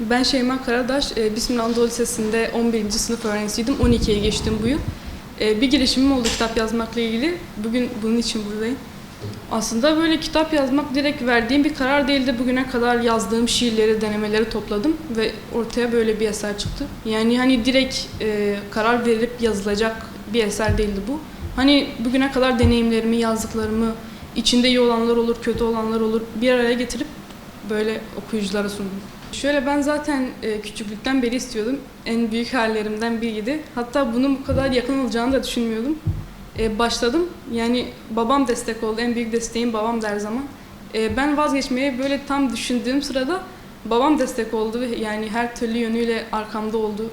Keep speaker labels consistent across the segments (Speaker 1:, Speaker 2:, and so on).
Speaker 1: Ben Şeyma Karadaş, e, Bismillah Anadolu Lisesi'nde 11. sınıf öğrencisiydim. 12'ye geçtim bu yıl. E, Bir girişimim oldu kitap yazmakla ilgili. Bugün bunun için buradayım. Aslında böyle kitap yazmak direkt verdiğim bir karar değildi. Bugüne kadar yazdığım şiirleri, denemeleri topladım ve ortaya böyle bir eser çıktı. Yani hani direkt e, karar verip yazılacak bir eser değildi bu. Hani bugüne kadar deneyimlerimi, yazdıklarımı, içinde iyi olanlar olur, kötü olanlar olur bir araya getirip böyle okuyuculara sundum. Şöyle ben zaten e, küçüklükten beri istiyordum. En büyük hayallerimden biriydi. Hatta bunun bu kadar yakın olacağını da düşünmüyordum. E, başladım. Yani babam destek oldu. En büyük desteğim babam her zaman. E, ben vazgeçmeyi böyle tam düşündüğüm sırada babam destek oldu. Yani her türlü yönüyle arkamda oldu.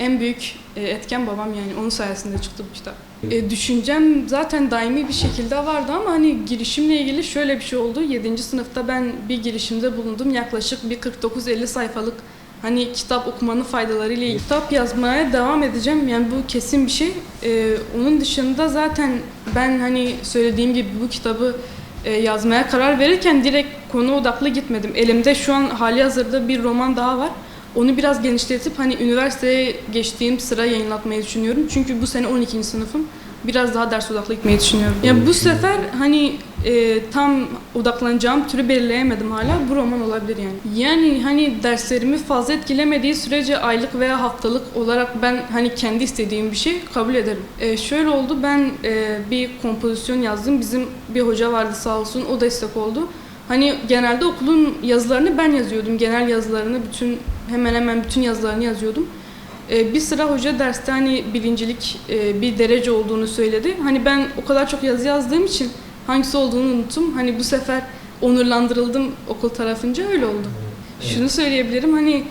Speaker 1: En büyük e, etken babam yani. Onun sayesinde çıktı bu kitap. E, düşüncem zaten daimi bir şekilde vardı ama hani girişimle ilgili şöyle bir şey oldu. 7. sınıfta ben bir girişimde bulundum. Yaklaşık bir 49-50 sayfalık hani kitap okumanın faydaları ile. Kitap yazmaya devam edeceğim. Yani bu kesin bir şey. E, onun dışında zaten ben hani söylediğim gibi bu kitabı e, yazmaya karar verirken direkt konu odaklı gitmedim. Elimde şu an hali hazırda bir roman daha var. Onu biraz genişletip hani üniversiteye geçtiğim sıra yayınlatmayı düşünüyorum. Çünkü bu sene 12. sınıfım. Biraz daha ders odaklı gitmeyi düşünüyorum. Ya bu sefer hani e, tam odaklanacağım türü belirleyemedim hala. Bu roman olabilir yani. Yani hani derslerimi fazla etkilemediği sürece aylık veya haftalık olarak ben hani kendi istediğim bir şey kabul ederim. E, şöyle oldu ben e, bir kompozisyon yazdım. Bizim bir hoca vardı sağ olsun o destek oldu. Hani genelde okulun yazılarını ben yazıyordum. Genel yazılarını bütün hemen hemen bütün yazılarını yazıyordum. Ee, bir sıra hoca derste hani birincilik e, bir derece olduğunu söyledi. Hani ben o kadar çok yazı yazdığım için hangisi olduğunu unuttum. Hani bu sefer onurlandırıldım okul tarafınca öyle oldu. Şunu söyleyebilirim hani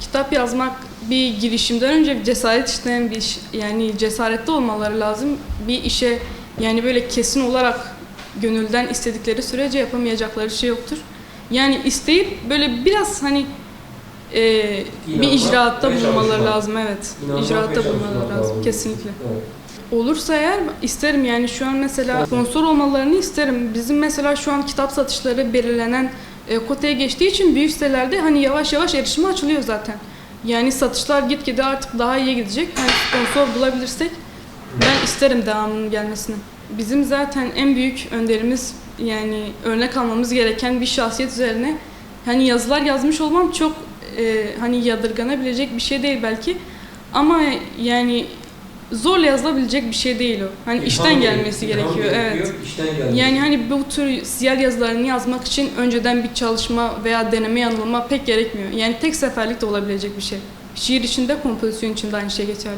Speaker 1: kitap yazmak bir girişimden önce bir cesaret isteyen bir iş. Yani cesaretli olmaları lazım. Bir işe yani böyle kesin olarak gönülden istedikleri sürece yapamayacakları şey yoktur. Yani isteyip böyle biraz hani e, bir
Speaker 2: İnanmak
Speaker 1: icraatta
Speaker 2: ve
Speaker 1: bulunmaları lazım evet.
Speaker 2: İnanmak
Speaker 1: icraatta bulunmaları
Speaker 2: lazım
Speaker 1: kesinlikle.
Speaker 2: Evet.
Speaker 1: Olursa eğer isterim yani şu an mesela sponsor olmalarını isterim. Bizim mesela şu an kitap satışları belirlenen e, kotaya geçtiği için büyük sitelerde hani yavaş yavaş erişime açılıyor zaten. Yani satışlar gitgide artık daha iyi gidecek. Hani sponsor bulabilirsek ben isterim devamının gelmesini. Bizim zaten en büyük önderimiz yani örnek almamız gereken bir şahsiyet üzerine hani yazılar yazmış olmam çok e, hani yadırganabilecek bir şey değil belki. Ama yani zorla yazılabilecek bir şey değil o. Hani
Speaker 2: İlham
Speaker 1: işten
Speaker 2: gerek-
Speaker 1: gelmesi
Speaker 2: ilham
Speaker 1: gerekiyor. Evet.
Speaker 2: gerekiyor, işten gelmesi.
Speaker 1: Yani hani bu tür siyer yazılarını yazmak için önceden bir çalışma veya deneme yanılma pek gerekmiyor. Yani tek seferlik de olabilecek bir şey. Şiir için de kompozisyon için de aynı şey geçerli.